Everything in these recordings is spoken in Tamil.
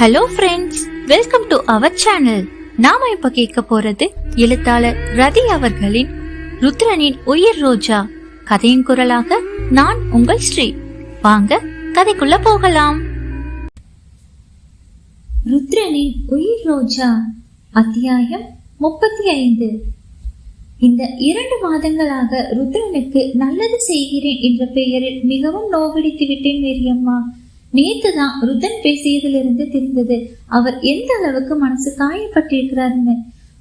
Hello friends welcome to our channel நாம இப்ப கேட்க போறது எழுத்தாளர் ரதி அவர்களின் ருத்ரனின் உயிர் ரோஜா. கதையின் குரலாக நான் உங்கள் ஸ்ரீ. வாங்க கதைக்குள்ள போகலாம். ருத்ரனின் உயிர் ரோஜா அத்தியாயம் முப்பத்தி ஐந்து இந்த இரண்டு மாதங்களாக ருத்ரனுக்கு நல்லது செய்கிறேன் என்ற பெயரில் மிகவும் நோவடித்து விட்டேன் மேரியம்மா. நேத்து தான் ருதன் பேசியதிலிருந்து தெரிந்தது. அவர் எந்த அளவுக்கு மனசு காயப்பட்டிருக்கிறாருன்னு.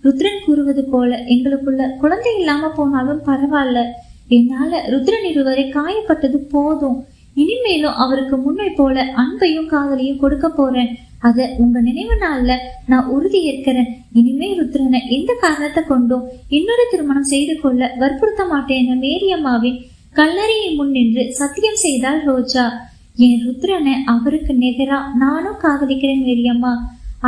ருத்ரன் கூறுவது போல எங்களுக்குள்ள குழந்தை இல்லாம போனாலும் பரவாயில்ல. என்னால ருத்ரன் இருவரை காயப்பட்டது போதும். இனிமேலும் அவருக்கு முன்னை போல அன்பையும் காதலையும் கொடுக்க போறேன். அத உங்க நினைவு நாள்ல நான் உறுதி ஏற்கிறேன். இனிமே ருத்ரனை எந்த காரணத்தை கொண்டும் இன்னொரு திருமணம் செய்து கொள்ள வற்புறுத்த மாட்டேன் மேரியம்மாவின் கல்லறையை முன் நின்று சத்தியம் செய்தாள் ரோஜா. என் ருத்ரனை அவருக்கு நிகரா நானும் காதலிக்கிறேன் மேரியம்மா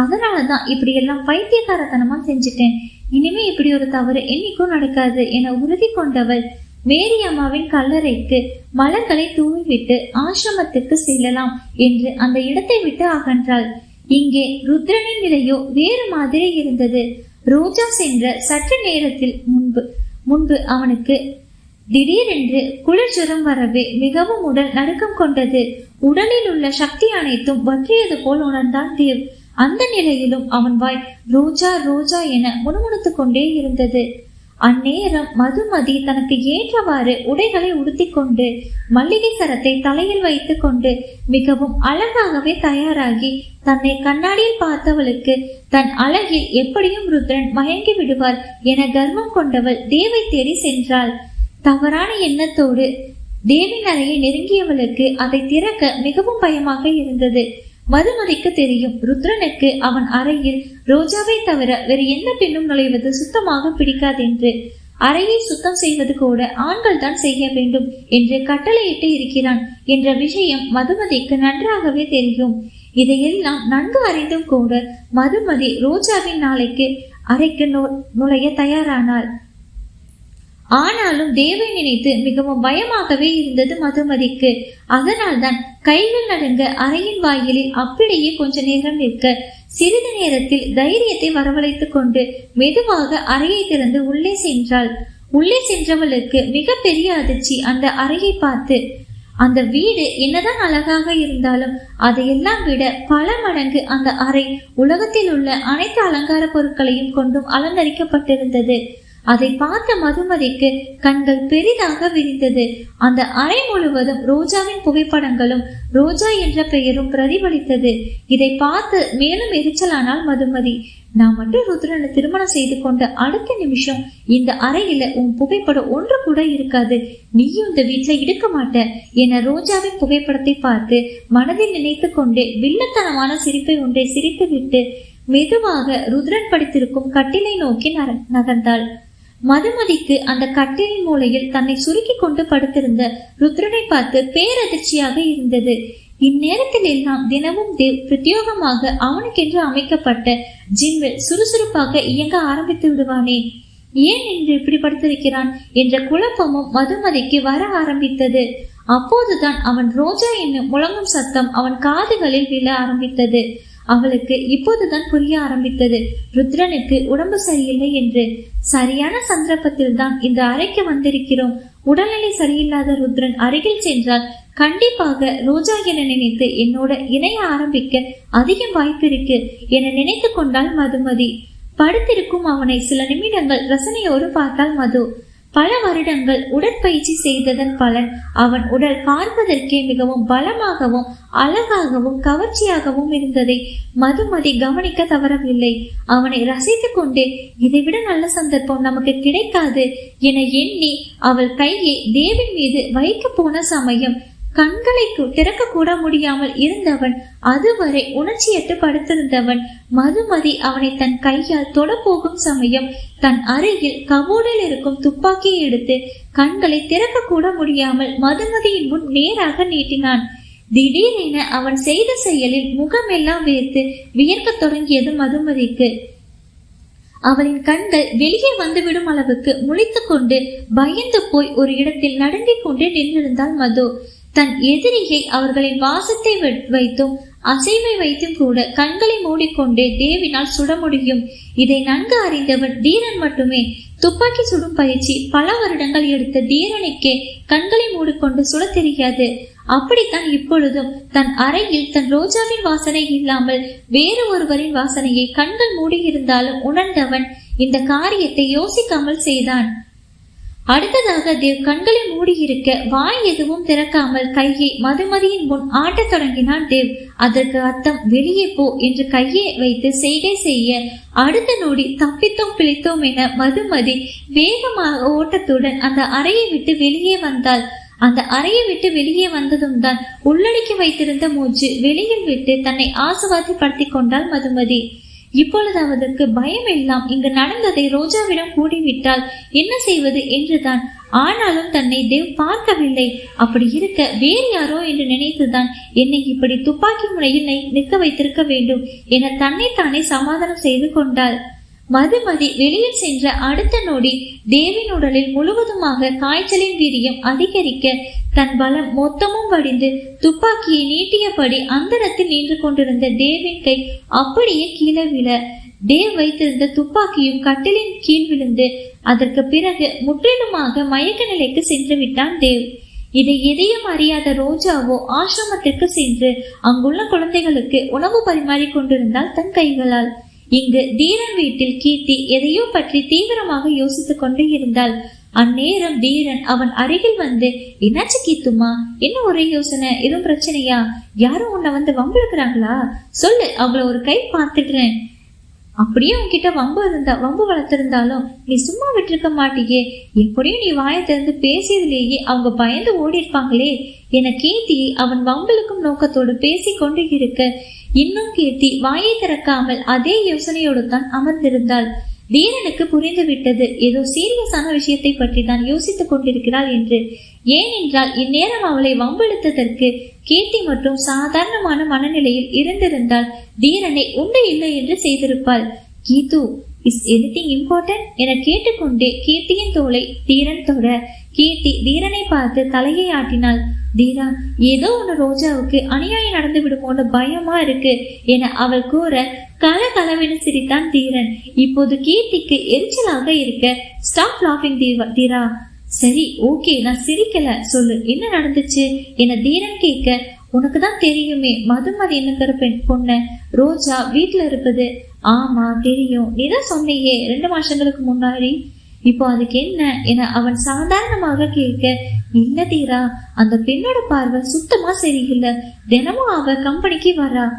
அதனாலதான் இப்படி எல்லாம் பைத்தியகாரத்தனமா செஞ்சுட்டேன். இனிமே இப்படி ஒரு தவறு என்னைக்கும் நடக்காது என உறுதி கொண்டவள் மேரியம்மாவின் கல்லறைக்கு மலர்களை தூவிவிட்டு ஆசிரமத்துக்கு செல்லலாம் என்று அந்த இடத்தை விட்டு அகன்றாள். இங்கே ருத்ரனின் நிலையோ வேறு மாதிரி இருந்தது. ரோஜா சென்ற சற்று நேரத்தில் முன்பு முன்பு அவனுக்கு திடீரென்று குளிர்ஜுரம் வரவே மிகவும் உடல் நடுக்கம் கொண்டது. உடலில் உள்ள சக்தி அனைத்தும் வற்றியது போல் உணர்ந்தான் தேவ். அந்த நிலையிலும் அவன் வாய் ரோஜா ரோஜா என முணுமுணுத்துக் கொண்டே இருந்தது. அந்நேரம் மதுமதி தனக்கு ஏற்றவாறு உடைகளை உடுத்தி கொண்டு மல்லிகை சரத்தை தலையில் வைத்து கொண்டு மிகவும் அழகாகவே தயாராகி தன்னை கண்ணாடியில் பார்த்தவளுக்கு தன் அழகில் எப்படியும் ருத்ரன் மயங்கி விடுவார் என கர்வம் கொண்டவள் தேவை தேடி சென்றாள். தவறான எண்ணத்தோடு தேவின் அறையை நெருங்கியவளுக்கு அதை திறக்க மிகவும் பயமாக இருந்தது. மதுமதிக்கு தெரியும் ருத்ரனுக்கு அவன் அறையில் ரோஜாவை தவிர வேறு எந்த பெண்ணும் நுழைவது சுத்தமாக பிடிக்காதென்று. அறையை சுத்தம் செய்வது கூட ஆண்கள் தான் செய்ய வேண்டும் என்று கட்டளையிட்டு இருக்கிறான் என்ற விஷயம் மதுமதிக்கு நன்றாகவே தெரியும். இதையெல்லாம் நன்கு அறிந்தும் கூட மதுமதி ரோஜாவின் நாளைக்கு அறைக்கு நுழைய தயாரானாள். ஆனாலும் தேவை நினைத்து மிகவும் பயமாகவே இருந்தது மதுமதிக்கு. அதனால்தான் கைகள் நடுங்க அறையின் வாயிலில் அப்படியே கொஞ்ச நேரம் நிற்க சிறிது நேரத்தில் தைரியத்தை வரவழைத்துக் கொண்டு மெதுவாக அறையை திறந்து உள்ளே சென்றாள். உள்ளே சென்றவளுக்கு மிக பெரிய அதிர்ச்சி அந்த அறையை பார்த்து அந்த வீடு என்னதான் அழகாக இருந்தாலும் அதையெல்லாம் விட பல மடங்கு அந்த அறை உலகத்தில் உள்ள அனைத்து அலங்கார பொருட்களையும் கொண்டும் அலங்கரிக்கப்பட்டிருந்தது. அதை பார்த்த மதுமதிக்கு கண்கள் பெரிதாக விரிந்தது. அந்த அறை முழுவதும் ரோஜாவின் புகைப்படங்களும் ரோஜா என்ற பெயரும் பிரதிபலித்தது. இதை பார்த்து மேலும் எரிச்சலானால் மதுமதி. நான் மட்டும் ருத்ரனை திருமணம் செய்து கொண்ட அடுத்த நிமிஷம் இந்த அறையில உன் புகைப்படம் ஒன்று கூட இருக்காது. நீயும் இந்த வீட்டுல இருக்க மாட்ட என ரோஜாவின் புகைப்படத்தை பார்த்து மனதில் நினைத்து கொண்டே வில்லத்தனமான சிரிப்பை ஒன்றை சிரித்துவிட்டு மெதுவாக ருத்ரன் படித்திருக்கும் கட்டிலை நோக்கி நகர்ந்தாள். மதுமதிக்கு அந்த கட்டிலின் மூலையில் தன்னை சுருக்கி கொண்டு படுத்திருந்த ருத்ரனை பார்த்து பேரதிர்ச்சியாக இருந்தது. இந்நேரத்தில் எல்லாம் தினமும் தேவ் பிரத்யோகமாக அவனுக்கென்று அமைக்கப்பட்ட ஜிம்மில் சுறுசுறுப்பாக இயங்க ஆரம்பித்து விடுவானே. ஏன் என்று இப்படி படுத்திருக்கிறான் என்ற குழப்பமும் மதுமதிக்கு வர ஆரம்பித்தது. அப்போதுதான் அவன் ரோஜா என்னும் முழங்கும் சத்தம் அவன் காதுகளில் விழ ஆரம்பித்தது. அவளுக்கு இப்போதுதான் புரிய ஆரம்பித்தது. ருத்ரனுக்கு உடம்பு சரியில்லை என்று. சரியான சந்தர்ப்பத்தில் தான் இந்த அறைக்கு வந்திருக்கிறோம். உடல்நிலை சரியில்லாத ருத்ரன் அருகில் சென்றால் கண்டிப்பாக ரோஜா என நினைத்து என்னோட இணைய ஆரம்பிக்க அதிகம் வாய்ப்பு இருக்கு என நினைத்து கொண்டால் மதுமதி. படுத்திருக்கும் அவனை சில நிமிடங்கள் ரசனையோடு பார்த்தால் மது. பல வருடங்கள் உடற்பயிற்சி செய்ததன் பலன் அவன் உடல் பார்ப்பதற்கே மிகவும் பலமாகவும் அழகாகவும் கவர்ச்சியாகவும் இருந்ததை மதுமதி கவனிக்க தவறவில்லை. அவனை ரசித்துக் கொண்டே இதைவிட நல்ல சந்தர்ப்பம் நமக்கு கிடைக்காது என எண்ணி அவள் கையை தேவின் மீது வைக்க போன சமயம் கண்களை திறக்க கூட முடியாமல் இருந்தவன் அதுவரை உணர்ச்சியற்று படுத்திருந்தவன். மதுமதி அவனை தன் கையால் தொடப்போகும் சமயம் தன் அருகில் கபோர்டில் இருக்கும் துப்பாக்கியை எடுத்து கண்களை திறக்க கூட முடியாமல் மதுமதியின் முன் நேராக நீட்டினான். திடீரென அவன் செய்த செயலில் முகமெல்லாம் வேர்த்து வியர்க்க தொடங்கியது மதுமதிக்கு. அவளின் கண்கள் வெளியே வந்துவிடும் அளவுக்கு முழித்துக் கொண்டு பயந்து போய் ஒரு இடத்தில் நடுங்கிக் கொண்டு நின்றிருந்தாள் மது. தன் எதிரியை அவர்களின் வாசத்தை வைத்தும் அசைவை வைத்தும் கூட கண்களை மூடிக்கொண்டே தேவினால் சுட முடியும் இதை நன்கு அறிந்தவன் தீரன் மட்டுமே. துப்பாக்கி சுடும் பயிற்சி பல வருடங்கள் எடுத்த தீரனுக்கே கண்களை மூடிக்கொண்டு சுட தெரியாது. அப்படித்தான் இப்பொழுதும் தன் அறையில் தன் ரோஜாவின் வாசனை இல்லாமல் வேறு ஒருவரின் வாசனையை கண்கள் மூடியிருந்தாலும் உணர்ந்தவன் இந்த காரியத்தை யோசிக்காமல் செய்தான். அடுத்ததாக தேவ் கண்களை மூடியிருக்க வாய் எதுவும் திறக்காமல் கையை மதுமதியின் முன் ஆட்டத் தொடங்கினான் தேவ். அதற்கு அர்த்தம் வெளியே போ என்று கையை வைத்து செய்கை செய்ய அடுத்த நொடி தப்பித்தோம் பிழைத்தோம் என மதுமதி வேகமாக ஓட்டத்துடன் அந்த அறையை விட்டு வெளியே வந்தாள். அந்த அறையை விட்டு வெளியே வந்ததும் தான் உள்ளடக்கி வைத்திருந்த மூச்சு வெளியில் விட்டு தன்னை ஆசுவாதிப்படுத்திக் கொண்டாள் மதுமதி. இப்பொழுது அவருக்கு பயம் எல்லாம் இங்கு நடந்ததை ரோஜாவிடம் கூடிவிட்டால் என்ன செய்வது என்றுதான். ஆனாலும் தன்னை தேவ் பார்க்கவில்லை. அப்படி இருக்க வேறு யாரோ என்று நினைத்துதான் என்னை இப்படி துப்பாக்கி முனையில் நிற்க வைத்திருக்க வேண்டும். என தன்னைத்தானே சமாதானம் செய்து கொண்டாள். மதுமதி வெளியில் சென்ற அடுத்த நொடி தேவின் உடலில் முழுவதுமாக காய்ச்சலின் வீரியம் அதிகரிக்க தன் பலம் மொத்தமும் வடிந்து துப்பாக்கியை நீட்டியபடி அந்தரத்தில் நின்று கொண்டிருந்த தேவின் கை அப்படியே கீழே விழ. தேவ் வைத்திருந்த துப்பாக்கியும் கட்டிலின் கீழ் விழுந்து அதற்கு பிறகு முற்றிலுமாக மயக்க நிலைக்கு சென்று விட்டான் தேவ். இதை எதையும் அறியாத ரோஜாவோ ஆசிரமத்திற்கு சென்று அங்குள்ள குழந்தைகளுக்கு உணவு பரிமாறிக் கொண்டிருந்தால் தன் கைகளால். இங்கு தீரன் வீட்டில் கீர்த்தி எதையோ பற்றி தீவிரமாக யோசித்துக் கொண்டு இருந்தால் அந்நேரம் தீரன் அவன் அருகில் வந்து என்னாச்சு கீத்துமா என்ன ஒரே யோசனை? எதுவும் பிரச்சனையா? யாரும் உன்னை வந்து வம்பிழுக்கிறாங்களா சொல்லு அவங்கள ஒரு கை பார்த்துடுறேன். அப்படியே உன்கிட்ட வம்பு இருந்தா வம்பு வளர்த்திருந்தாலும் நீ சும்மா விட்டிருக்க மாட்டியே. எப்படியும் நீ வாயை திறந்து பேசியதுலேயே அவங்க பயந்து ஓடி இருப்பாங்களே என கீர்த்தி அவன் வம்பிழுக்கும் நோக்கத்தோடு பேசி கொண்டு இருக்க இன்னும் கீர்த்தி வாயை திறக்காமல் அதே யோசனையோடு தான் அமர்ந்திருந்தாள். தீரனுக்கு புரிந்துவிட்டது. ஏதோ சீரியஸான விஷயத்தை பற்றி தான் யோசித்துக் கொண்டிருக்கிறாள் என்று. ஏனென்றால் இந்நேரம் அவளை வம்பெடுத்ததற்கு கீர்த்தி மற்றும் சாதாரணமான மனநிலையில் இருந்திருந்தால் தீரனை உண்டு இல்லை என்று செய்திருப்பாள். கீது இஸ் எனிதிங் இம்பார்ட்டன்ட் என கேட்டுக்கொண்டே கீர்த்தியின் தோலை தீரன் தொட கீர்த்தி தீரனை பார்த்து தலையை ஆட்டினாள். தீரா ஏதோ ஒன்று ரோஜாவுக்கு அநியாயம் நடந்து விடுமோன்னு பயமா இருக்கு என அவள் கூற கல கலவென சிரித்தான் தீரன். இப்போது கீர்த்திக்கு எரிச்சலாக இருக்க ஸ்டாப் லாஃபிங் தீரா. சரி ஓகே நான் சிரிக்கல. சொல்லு என்ன நடந்துச்சு? என தீரன் கேட்க உனக்கு தான் தெரியுமே மதுமதி என்னங்கிற பெண் பொண்ணு. ரோஜா வீட்டுல இருப்பது. ஆமா தெரியும். நீதான் சொன்னியே ரெண்டு மாசங்களுக்கு முன்னாடி. இப்போ அதுக்கு என்ன? என அவன் சாதாரணமாக கேட்க இல்ல தீரா? அந்த பெண்ணோட பார்வை சுத்தமா சரியில்லை. தினமும் அவ கம்பெனிக்கு வரா.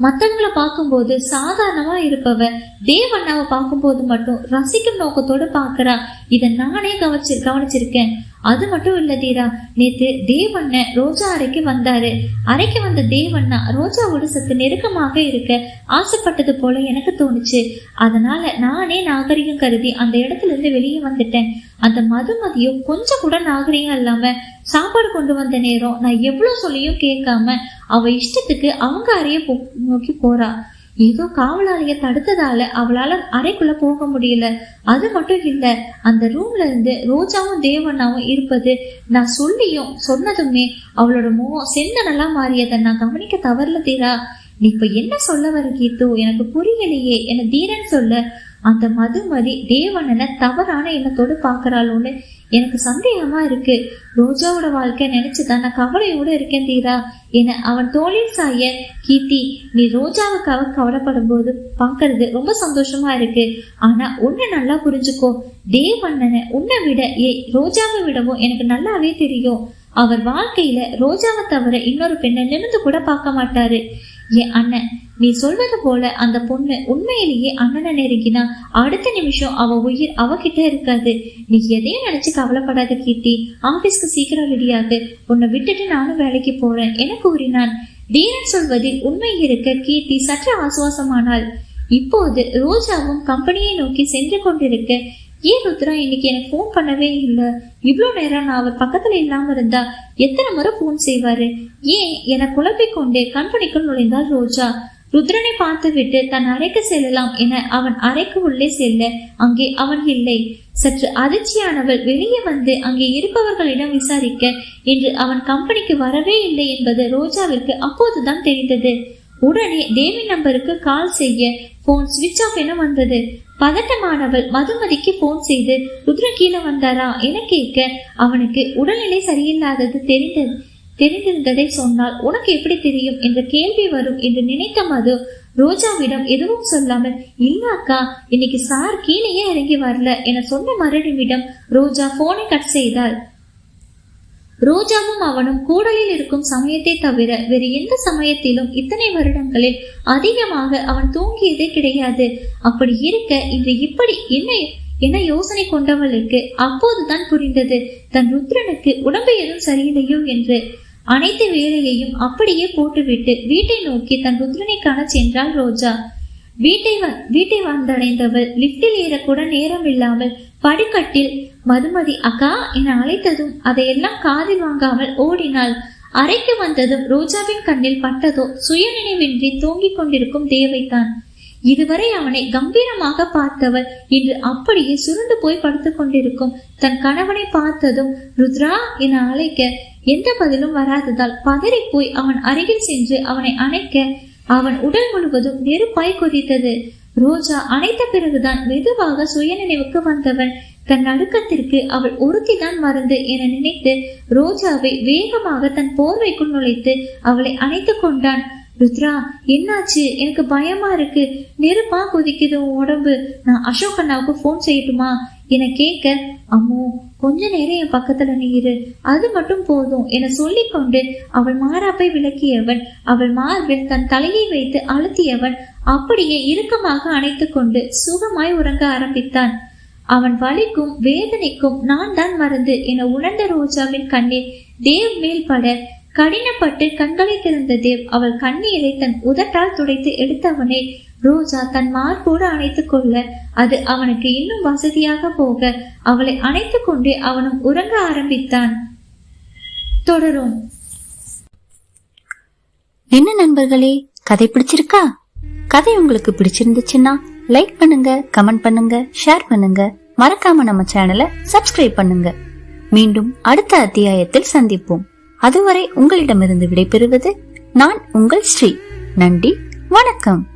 மத்தவங்களை பார்க்கும்போது சாதாரணமா இருப்பவ தேவண்ணாவை பார்க்கும்போது மட்டும் ரசிக்கும் நோக்கத்தோட பாக்குறா இத நானே கவனிச்சு கவனிச்சிருக்கேன். அது மட்டும் இல்ல தீரா. நேத்து தேவண்ண ரோஜா அறைக்கு வந்தாரு. அறைக்கு வந்த தேவண்ணா ரோஜாவோட சத்து நெருக்கமாக இருக்க ஆசைப்பட்டது போல எனக்கு தோணுச்சு. அதனால நானே நாகரிகம் கருதி அந்த இடத்துல இருந்து வெளியே வந்துட்டேன். அந்த மதுமதியும் கொஞ்சம் கூட நாகரிகம் இல்லாம சாப்பாடு கொண்டு வந்த நேரம் நான் எவ்வளவு சொல்லியும் கேட்காம அவ இஷ்டத்துக்கு அவங்க அறைய நோக்கி போறா. ஏதோ காவலாளிய தடுத்ததால அவளால அறைக்குள்ள போக முடியல. அது மட்டும் இல்ல அந்த ரூம்ல இருந்து ரோஜாவும் தேவண்ணாவும் இருப்பது நான் சொல்லியும் சொன்னதுமே அவளோட முகம் செந்தனெல்லாம் மாறியதை நான் கவனிக்க தவறல தீரா. நீ இப்ப என்ன சொல்ல வர கீத்து எனக்கு புரியலையே. என தீரன் சொல்ல அந்த மதுமதி தேவனனை தவறான எண்ணத்தோடு பாக்குறாளோன்னு எனக்கு சந்தேகமா இருக்கு. ரோஜாவோட வாழ்க்கை நினைச்சுதான் நான் கவலையோட இருக்கேன் தீரா என அவன் தோழில் சாய கீர்த்தி நீ ரோஜாவுக்காக கவலைப்படும் போது பாக்குறது ரொம்ப சந்தோஷமா இருக்கு. ஆனா உன்னை நல்லா புரிஞ்சுக்கோ. தேவண்ணனை உன்னை விட ஏ ரோஜாவை விடவும் எனக்கு நல்லாவே தெரியும். அவர் வாழ்க்கையில ரோஜாவை தவிர இன்னொரு பெண்ணை நிமிந்து கூட பார்க்க மாட்டாரு. என் அண்ணன் நீ சொல்வது போல அந்த பொண்ணு உண்மையிலேயே அண்ணனை நெருங்கினா அடுத்த நிமிஷம் அவ உயிர் அவகிட்ட இருக்காது. நீ எதையும் நினைச்சு கவலைப்படாத கீர்த்தி. ஆபீஸ்க்கு சீக்கிரம் ரெடியாகு உன்னை விட்டுட்டு நானும் வேலைக்கு போறேன் என கூறினான். தீரன் சொல்வதில் உண்மை இருக்க கீர்த்தி சற்று ஆசுவாசமானாள். இப்போது ரோஜாவும் கம்பெனியை நோக்கி சென்று கொண்டிருக்க ஏன் ருத்ரா இன்னைக்கு எனக்கு ஃபோன் பண்ணவே இல்லை. இவ்வளோ நேரம் நான் அவர் பக்கத்துல இல்லாம இருந்தா எத்தனை முறை ஃபோன் செய்வாரு? ஏன் என குழப்பிக் கொண்டே கம்பெனிக்குள் நுழைந்தாள் ரோஜா. ருத்ரனை பார்த்துவிட்டு தன் அறைக்கு செல்லலாம் என அவன் அறைக்கு உள்ளே செல்ல அங்கே அவன் இல்லை. சற்று அதிர்ச்சியானவள் வெளியே வந்து அங்கே இருப்பவர்களிடம் விசாரிக்க இன்று அவன் கம்பெனிக்கு வரவே இல்லை என்பது ரோஜாவிற்கு அப்போதுதான் தெரிந்தது. உடனே தேவி நம்பருக்கு கால் செய்ய போன் சுவிட்ச் ஆஃப் என வந்தது. பதட்டமானவள் மதுமதிக்கு போன் செய்து ருத்ர கீழே வந்தாரா? என கேட்க அவனுக்கு உடல்நிலை சரியில்லாதது தெரிந்தது. தெரிந்திருந்ததை சொன்னால் உனக்கு எப்படி தெரியும் என்ற கேள்வி வரும் என்று நினைத்த மது ரோஜாவிடம் எதுவும் சொல்லாமல் இல்ல அக்கா இன்னைக்கு சார் கீழேயே இறங்கி வரல என சொன்ன மறுநிமிடம் ரோஜா போனை கட் செய்தாள். ரோஜாவும் அவனும் கூடலில் இருக்கும் சமயத்தை தவிர வேறு எந்த சமயத்திலும் இத்தனை வருடங்களில் அதிகமாக அவன் தூங்கியதே கிடையாது. அப்படி இருக்க இன்று இப்படி என்ன என்ன யோசனை கொண்டவளுக்கு? அப்போதுதான் புரிந்தது. தன் ருத்ரனுக்கு உடம்பு எதுவும் சரியில்லையோ? என்று அனைத்து வேலையையும் அப்படியே போட்டுவிட்டு வீட்டை நோக்கி தன் ருத்ரனை காண சென்றாள் ரோஜா. வீட்டை வீட்டை வந்தடைந்தவள் லிப்டில் ஏறக்கூட நேரம் இல்லாமல் படிக்கட்டில் மதுமதி அக்கா என அழைத்ததும் அதையெல்லாம் காதில் வாங்காமல் ஓடினாள். அறைக்கு வந்ததும் ரோஜாவின் கண்ணில் பட்டதோ சுயநினைவின்றி தூங்கிக் கொண்டிருக்கும் தேவைதான். இதுவரை அவனை கம்பீரமாக பார்த்தவள் இன்று அப்படியே சுருண்டு போய் படுத்து கொண்டிருக்கும். தன் கணவனை பார்த்ததும் ருத்ரா என அழைக்க எந்த பதிலும் வராததால் பதறி போய் அவன் அருகில் சென்று அவனை அணைக்க அவன் உடல் முழுவதும் நெருப்பாய் கொதித்தது. ரோஜா அணைத்த பிறகுதான் மெதுவாக சுயநினைவுக்கு வந்தவன். தன் நடுக்கத்திற்கு அவள் ஒருத்திதான் மருந்து என நினைத்து ரோஜாவை வேகமாக தன் போர்வைக்குள் நுழைத்து அவளை அணைத்து கொண்டான். ருத்ரா என்னாச்சு? எனக்கு பயமா இருக்கு. நெருப்பா கொதிக்குது உடம்பு. நான் அசோக் அண்ணாவுக்கு ஃபோன் செய்யட்டுமா? என கேட்க அம்மோ கொஞ்ச நேரம் என் பக்கத்துல நீ இரு. அது மட்டும் போதும். என சொல்லிக்கொண்டு அவள் மாறாப்பை விளக்கியவன் அவள் மார்பில் தன் தலையை வைத்து அழுத்தியவன் அப்படியே இறுக்கமாக அணைத்து கொண்டு சுகமாய் உறங்க ஆரம்பித்தான். அவன் வலிக்கும் வேதனைக்கும் நான் தான் மருந்து என உணர்ந்த ரோஜாவின் கண்ணில் தேவ் மேல் பட கடினப்பட்டு கண்களை திறந்த தேவ் அவள் கண்ணீரை தன் உதட்டால் துடைத்து எடுத்தவனை ரோஜா தன் மார்போடு அணைத்துக் கொள்ள அது அவனுக்கு இன்னும் வசதியாக போக அவளை அணைத்துக் கொண்டே அவனும் உறங்க ஆரம்பித்தான். தொடரும். என்ன நண்பர்களே கதை பிடிச்சிருக்கா? கதை உங்களுக்கு பிடிச்சிருந்துச்சுன்னா லைக் பண்ணுங்க கமெண்ட் பண்ணுங்க ஷேர் பண்ணுங்க. மறக்காம நம்ம சேனலை சப்ஸ்கிரைப் பண்ணுங்க. மீண்டும் அடுத்த அத்தியாயத்தில் சந்திப்போம். அதுவரை உங்களிடமிருந்து விடைபெறுவது நான் உங்கள் ஸ்ரீ. நன்றி வணக்கம்.